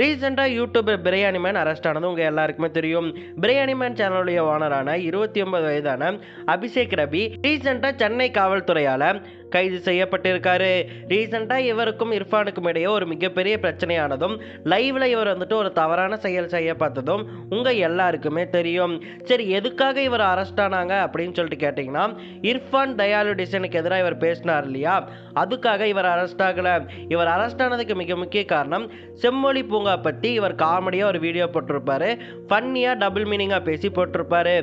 ரீசெண்டாக YouTuber biryani man arrest ஆனது உங்கள் எல்லாருக்குமே தெரியும். பிரியாணி மேன் சேனலுடைய ஓனரான இருபத்தி ஒன்பது வயதான அபிஷேக் ரவி ரீசெண்டாக சென்னை காவல்துறையால் கைது செய்யப்பட்டிருக்காரு. ரீசெண்டாக இவருக்கும் இர்ஃபானுக்கும் இடையே ஒரு மிகப்பெரிய பிரச்சனையானதும் லைவ்ல இவர் வந்துட்டு ஒரு தவறான செயல் செய்ய பார்த்ததும் உங்கள் எல்லாருக்குமே தெரியும். சரி எதுக்காக இவர் அரெஸ்ட் ஆனாங்க அப்படின்னு சொல்லிட்டு கேட்டிங்கன்னா இர்ஃபான் தயாலு டிசனுக்கு எதிராக இவர் பேசினார் இல்லையா? அதுக்காக இவர் அரெஸ்ட் ஆகலை. இவர் அரெஸ்ட் ஆனதுக்கு மிக முக்கிய காரணம் செம்மொழி பூங்கா பற்றி இவர் காமெடியாக ஒரு வீடியோ போட்டிருப்பாரு. ஃபன்னியாக டபுள் மீனிங்காக பேசி போட்டிருப்பாரு.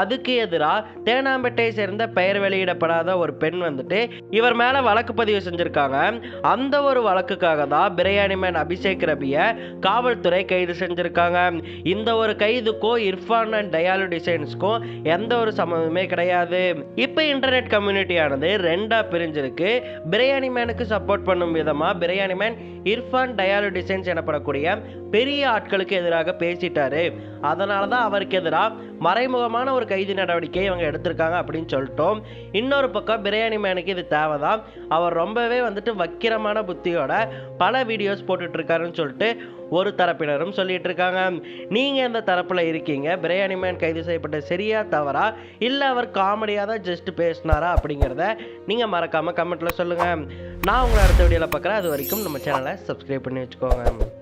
அதுக்கு எதிராக தேனாம்பேட்டை சேர்ந்த பெயர் வெளியிடப்படாத ஒரு பெண் வந்துட்டு இவர் மேலே வழக்கு பதிவு செஞ்சுருக்காங்க. அந்த ஒரு வழக்குக்காக தான் பிரியாணி மேன் அபிஷேக் ரபியை காவல்துறை கைது செஞ்சுருக்காங்க. இந்த ஒரு கைதுக்கும் இர்ஃபான் அண்ட் டயாலு டிசைன்ஸ்க்கும் எந்த ஒரு சம்மந்தமே கிடையாது. இப்போ இன்டர்நெட் கம்யூனிட்டியானது ரெண்டா பிரிஞ்சிருக்கு. பிரியாணி மேனுக்கு சப்போர்ட் பண்ணும் விதமாக பிரியாணி மேன் இர்ஃபான் டயாலு டிசைன்ஸ் எனப்படக்கூடிய பெரிய ஆட்களுக்கு எதிராக பேசிட்டாரு. அதனால தான் அவருக்கு எதிராக மறைமுகமான ஒரு கைது நடவடிக்கையை இவங்க எடுத்திருக்காங்க அப்படின்னு சொல்லிட்டோம். இன்னொரு பக்கம் பிரியாணி மேனுக்கு இது தேவை தான் அவர் ரொம்பவே வந்துட்டு வக்கிரமான புத்தியோட பல வீடியோஸ் போட்டுட்ருக்காருன்னு சொல்லிட்டு ஒரு தரப்பினரும் சொல்லிட்டு இருக்காங்க நீங்க எந்த தரப்புல இருக்கீங்க. பிரியாணி மேன் கைது செய்யப்பட்ட சரியா தவறா? இல்ல அவர் காமெடியா தான் ஜஸ்ட் பேசினாரா அப்படிங்கிறத நீங்க மறக்காம கமெண்ட்ல சொல்லுங்க. நான் உங்களை அடுத்த வீடியோல பார்க்குறேன். அது வரைக்கும் நம்ம சேனலை சப்ஸ்கிரைப் பண்ணி வச்சுக்கோங்க.